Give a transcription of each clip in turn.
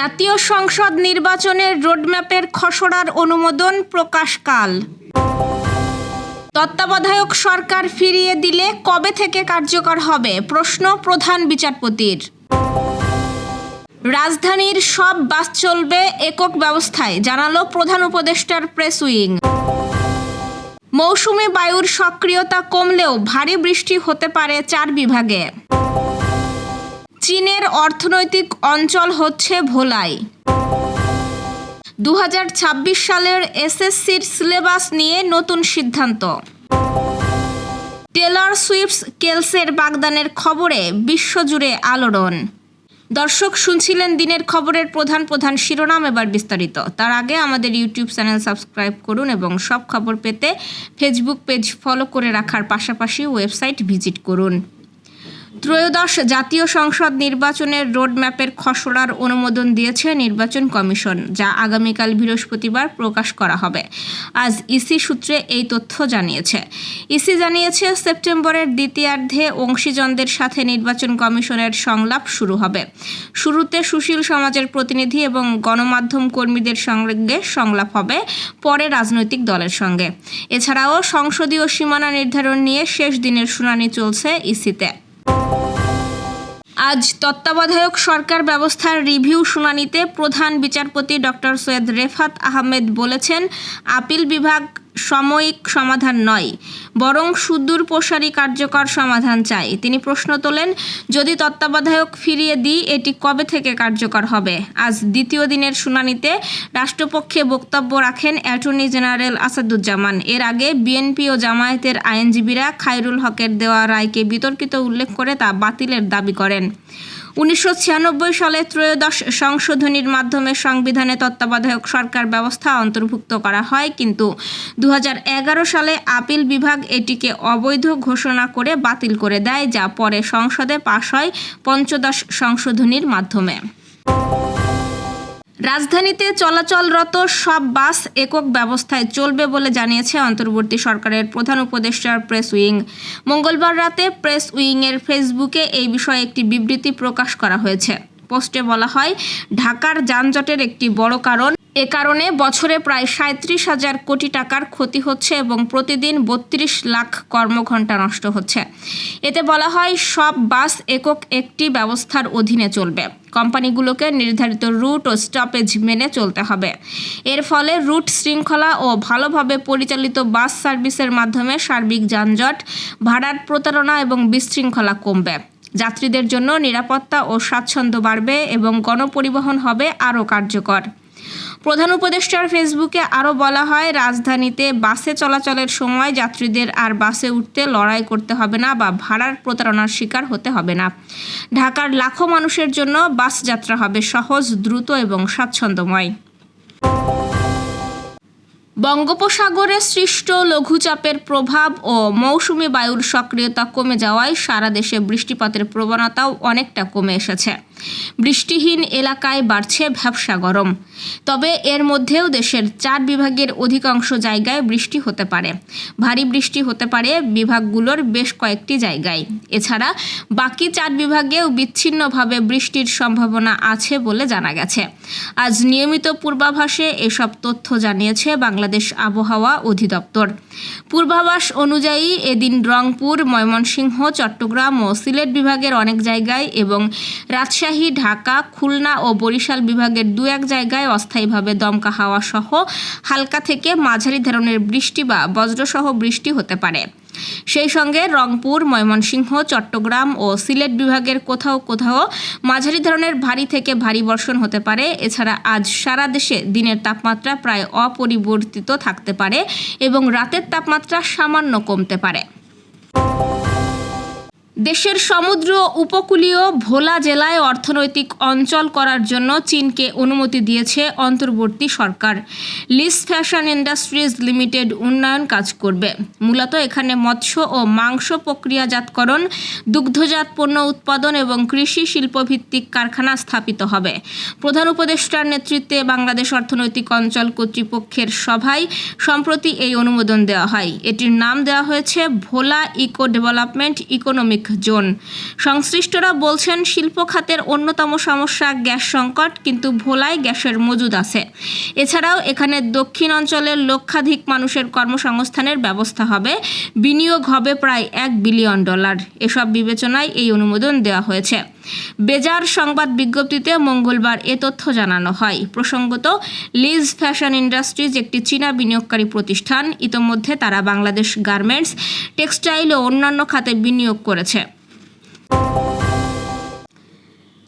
জাতীয় সংসদ নির্বাচনের রোডম্যাপের খসড়ার অনুমোদন প্রকাশকাল। তত্ত্বাবধায়ক সরকার ফিরিয়ে দিলে কবে থেকে কার্যকর হবে? প্রশ্ন প্রধান বিচারপতির। রাজধানীর সব বাস চলবে একক ব্যবস্থায়, জানালো প্রধান উপদেষ্টার প্রেস উইং। মৌসুমি বায়ুর সক্রিয়তা কমলেও ভারী বৃষ্টি হতে পারে চার বিভাগে। চীনের অর্থনৈতিক অঞ্চল হচ্ছে ভোলাই দু হাজার ছাব্বিশ সালের এসএসসির সিলেবাস নিয়ে নতুন সিদ্ধান্ত। টেলর সুইপস কেলসের বাগদানের খবরে বিশ্বজুড়ে আলোড়ন। দর্শক শুনছিলেন দিনের খবরের প্রধান প্রধান শিরোনাম এবার বিস্তারিত। তার আগে আমাদের ইউটিউব চ্যানেল সাবস্ক্রাইব করুন এবং সব খবর পেতে ফেসবুক পেজ ফলো করে রাখার পাশাপাশি ওয়েবসাইট ভিজিট করুন। ত্রয়োদশ জাতীয় সংসদ নির্বাচনের রোডম্যাপের খসড়ার অনুমোদন দিয়েছে নির্বাচন কমিশন, যা আগামীকাল বৃহস্পতিবার প্রকাশ করা হবে। আজ ইসি সূত্রে এই তথ্য জানিয়েছে। ইসি জানিয়েছে, সেপ্টেম্বরের দ্বিতীয়ার্ধে অংশীজনদের সাথে নির্বাচন কমিশনের সংলাপ শুরু হবে। শুরুতে সুশীল সমাজের প্রতিনিধি এবং গণমাধ্যম কর্মীদের সঙ্গে সংলাপ হবে পরে রাজনৈতিক দলের সঙ্গে। এছাড়াও সংসদীয় সীমানা নির্ধারণ নিয়ে শেষ দিনের শুনানি চলছে ইসিতে। আজ তত্ত্বাবধায়ক সরকার ব্যবস্থার রিভিউ শুনানিতে প্রধান বিচারপতি ডক্টর সৈয়দ রেফাত আহমেদ বলেছেন, আপিল বিভাগ সাময়িক সমাধান নয়, বরং সুদূর প্রসারী কার্যকর সমাধান চাই। তিনি প্রশ্ন তোলেন, যদি তত্ত্বাবধায়ক ফিরিয়ে দিই, এটি কবে থেকে কার্যকর হবে? আজ দ্বিতীয় দিনের শুনানিতে রাষ্ট্রপক্ষে বক্তব্য রাখেন অ্যাটর্নি জেনারেল আসাদুজ্জামান। এর আগে বিএনপি ও জামায়াতের আইনজীবীরা খায়রুল হকের দেওয়া রায়কে বিতর্কিত উল্লেখ করে তা বাতিলের দাবি করেন। উনিশশো ছিয়ানব্বই সালে ত্রয়োদশ সংশোধনীর মাধ্যমে সংবিধানে তত্ত্বাবধায়ক সরকার ব্যবস্থা অন্তর্ভুক্ত করা হয়, কিন্তু দু হাজার এগারো সালে আপিল বিভাগ এটিকে অবৈধ ঘোষণা করে বাতিল করে দেয়, যা পরে সংসদে পাশ হয় পঞ্চদশ সংশোধনীর মাধ্যমে। রাজধানীতে চলাচলরত সব বাস একক ব্যবস্থায় চলবে বলে জানিয়েছে অন্তর্বর্তী সরকারের প্রধান উপদেষ্টার প্রেস উইং। মঙ্গলবার রাতে প্রেস উইংয়ের ফেসবুকে এই বিষয়ে একটি বিবৃতি প্রকাশ করা হয়েছে। পোস্টে বলা হয়, ঢাকার যানজটের একটি বড় কারণ। এ কারণে বছরে প্রায় সাঁত্রিশ হাজার কোটি টাকার ক্ষতি হচ্ছে এবং প্রতিদিন বত্রিশ লাখ কর্মঘণ্টা নষ্ট হচ্ছে। এতে বলা হয়, সব বাস একক একটি ব্যবস্থার অধীনে চলবে। কোম্পানিগুলোকে নির্ধারিত রুট ও স্টপেজ মেনে চলতে হবে। এর ফলে রুট শৃঙ্খলা ও ভালোভাবে পরিচালিত বাস সার্ভিসের মাধ্যমে সার্বিক যানজট, ভাড়ার প্রতারণা এবং বিশৃঙ্খলা কমবে। যাত্রীদের জন্য নিরাপত্তা ও স্বাচ্ছন্দ্য বাড়বে এবং গণপরিবহন হবে আরও কার্যকর। প্রধান উপদেষ্টার ফেসবুকে আরও বলা হয়, রাজধানীতে বাসে চলাচলের সময় যাত্রীদের আর বাসে উঠতে লড়াই করতে হবে না বা ভাড়ার প্রতারণার শিকার হতে হবে না। ঢাকার লাখো মানুষের জন্য বাস যাত্রা হবে সহজ, দ্রুত এবং স্বাচ্ছন্দ্যময়। বঙ্গোপসাগরে সৃষ্ট লঘুচাপের প্রভাব ও মৌসুমি বায়ুর সক্রিয়তা কমে যাওয়ায় সারা দেশে বৃষ্টিপাতের প্রবণতাও অনেকটা কমে এসেছে। বৃষ্টিহীন এলাকায় বাড়ছে ভ্যাবসা গরম। তবে এর মধ্যেও দেশের চার বিভাগের অধিকাংশ জায়গায় বৃষ্টি হতে পারে। ভারী বৃষ্টি হতে পারে বিভাগগুলোর বেশ কয়েকটি জায়গায়। এছাড়া বাকি চার বিভাগেও বিচ্ছিন্নভাবে বৃষ্টির সম্ভাবনা আছে বলে জানা গেছে। আজ নিয়মিত পূর্বাভাসে এসব তথ্য জানিয়েছে বাংলাদেশ আবহাওয়া অধিদপ্তর। পূর্বাভাস অনুযায়ী এদিন রংপুর, ময়মনসিংহ, চট্টগ্রাম ও সিলেট বিভাগের অনেক জায়গায় এবং রাজশাহী ঢাকা, খুলনা ও বরিশাল বিভাগের দু এক জায়গায় অস্থায়ীভাবে দমকা হাওয়া সহ হালকা থেকে মাঝারি ধরনের বৃষ্টি বা বজ্রসহ বৃষ্টি হতে পারে। সেই সঙ্গে রংপুর, ময়মনসিংহ, চট্টগ্রাম ও সিলেট বিভাগের কোথাও কোথাও মাঝারি ধরনের ভারী থেকে ভারী বর্ষণ হতে পারে। এছাড়া আজ সারা দেশে দিনের তাপমাত্রা প্রায় অপরিবর্তিত থাকতে পারে এবং রাতের তাপমাত্রা সামান্য কমতে পারে। দেশের সমুদ্র উপকূলীয় ভোলা জেলায় অর্থনৈতিক অঞ্চল করার জন্য চীনকে অনুমতি দিয়েছে অন্তর্বর্তী সরকার। লিস ফ্যাশন ইন্ডাস্ট্রিজ লিমিটেড উন্নয়ন কাজ করবে। মূলত এখানে মৎস্য ও মাংস প্রক্রিয়াজাতকরণ, দুগ্ধজাত পণ্য উৎপাদন এবং কৃষি শিল্পভিত্তিক কারখানা স্থাপিত হবে। প্রধান উপদেষ্টার নেতৃত্বে বাংলাদেশ অর্থনৈতিক অঞ্চল কর্তৃপক্ষের সভায় সম্প্রতি এই অনুমোদন দেওয়া হয়। এটির নাম দেওয়া হয়েছে Bhola eco development economic zone. সংশ্লিষ্টরা বলছেন, শিল্প খাতের অন্যতম সমস্যা গ্যাস সংকট, কিন্তু ভোলায় গ্যাসের মজুদ আছে। এছাড়াও এখানে দক্ষিণ অঞ্চলের লক্ষাধিক মানুষের কর্মসংস্থানের ব্যবস্থা হবে। বিনিয়োগ হবে প্রায় এক বিলিয়ন ডলার। এসব বিবেচনায় এই অনুমোদন দেওয়া হয়েছে। বেজার সংবাদ বিজ্ঞপ্তিতে মঙ্গলবার এ তথ্য জানানো হয়। প্রসঙ্গত লিজ ফ্যাশন ইন্ডাস্ট্রিজ একটি চীনা বিনিয়োগকারী প্রতিষ্ঠান, ইতোমধ্যে তারা বাংলাদেশ গার্মেন্টস, টেক্সটাইল ও অন্যান্য খাতে বিনিয়োগ করেছে।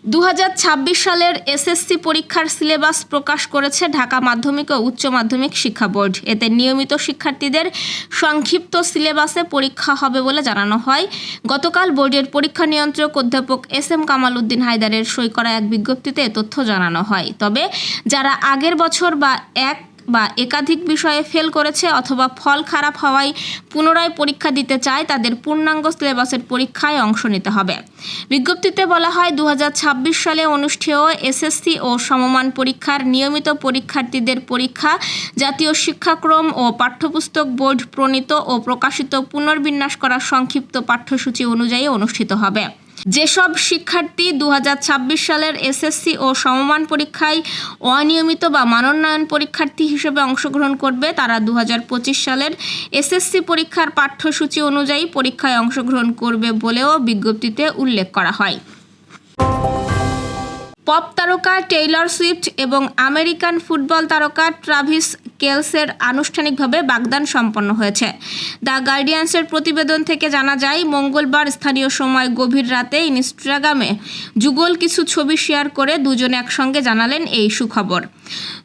দু হাজার ছাব্বিশ সালের এসএসসি পরীক্ষার সিলেবাস প্রকাশ করেছে ঢাকা মাধ্যমিক ও উচ্চ মাধ্যমিক শিক্ষা বোর্ড। এতে নিয়মিত শিক্ষার্থীদের সংক্ষিপ্ত সিলেবাসে পরীক্ষা হবে বলে জানানো হয়। গতকাল বোর্ডের পরীক্ষা নিয়ন্ত্রক অধ্যাপক এস এম কামাল উদ্দিন হায়দারের সই করা এক বিজ্ঞপ্তিতে তথ্য জানানো হয়। তবে যারা আগের বছর বা এক বা একাধিক বিষয়ে ফেল করেছে অথবা ফল খারাপ হওয়ায় পুনরায় পরীক্ষা দিতে চায় তাদের পূর্ণাঙ্গ সিলেবাসের পরীক্ষায় অংশ নিতে হবে। বিজ্ঞপ্তিতে বলা হয় দু হাজার ছাব্বিশ সালে অনুষ্ঠেয় এসএসসি ও সমমান পরীক্ষার নিয়মিত পরীক্ষার্থীদের পরীক্ষা, জাতীয় শিক্ষাক্রম ও পাঠ্যপুস্তক বোর্ড প্রণীত ও প্রকাশিত পুনর্বিন্যাস করা সংক্ষিপ্ত পাঠ্যসূচি অনুযায়ী অনুষ্ঠিত হবে। যেসব শিক্ষার্থী দু হাজার ছাব্বিশ সালের এসএসসি ও সমমান পরীক্ষায় অনিয়মিত বা মানোন্নয়ন পরীক্ষার্থী হিসেবে অংশগ্রহণ করবে, তারা দু হাজার পঁচিশ সালের এসএসসি পরীক্ষার পাঠ্যসূচি অনুযায়ী পরীক্ষায় অংশগ্রহণ করবে বলেও বিজ্ঞপ্তিতে উল্লেখ করা হয়। পপ তারকা টেইলর সুইফট এবং আমেরিকান ফুটবল তারকা ট্রাভিস কেলসের আনুষ্ঠানিকভাবে বাগদান সম্পন্ন হয়েছে। দ্য গার্ডিয়ান্সের প্রতিবেদন থেকে জানা যায়, মঙ্গলবার স্থানীয় সময় গভীর রাতে ইনস্টাগ্রামে যুগল কিছু ছবি শেয়ার করে দুজনে একসঙ্গে জানালেন এই সুখবর।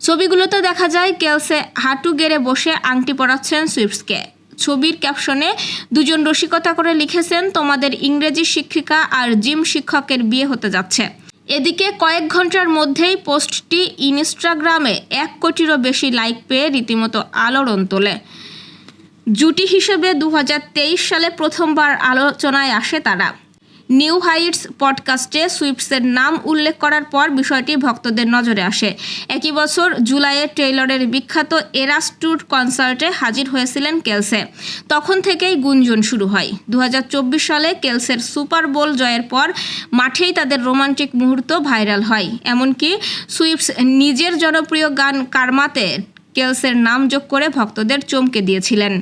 ছবিগুলোতে দেখা যায়, কেলসে হাঁটু গেড়ে বসে আংটি পরাচ্ছেন সুইফটসকে। ছবির ক্যাপশনে, দুজন রসিকতা করে লিখেছেন, তোমাদের ইংরেজি শিক্ষিকা আর জিম শিক্ষকের বিয়ে হতে যাচ্ছে। এদিকে কয়েক ঘণ্টার মধ্যেই পোস্টটি ইনস্টাগ্রামে এক কোটিরও বেশি লাইক পেয়ে রীতিমতো আলোড়ন তোলে। জুটি হিসেবে দু হাজার তেইশ সালে প্রথমবার আলোচনায় আসে তারা। নিউ হাইটস পডকাস্টে সুইপসের নাম উল্লেখ করার পর বিষয়টি ভক্তদের নজরে আসে। একই বছর জুলাইয়ে টেইলরের বিখ্যাত এরাস ট্যুর কনসার্টে হাজির হয়েছিলেন কেলসে। তখন থেকেই গুঞ্জন শুরু হয়। দু হাজার চব্বিশ সালে কেলসের সুপার বোল জয়ের পর মাঠেই তাদের রোমান্টিক মুহূর্ত ভাইরাল হয়। এমনকি সুইপস নিজের জনপ্রিয় গান কারমাতে কেলসের নাম যোগ করে ভক্তদের চমকে দিয়েছিলেন।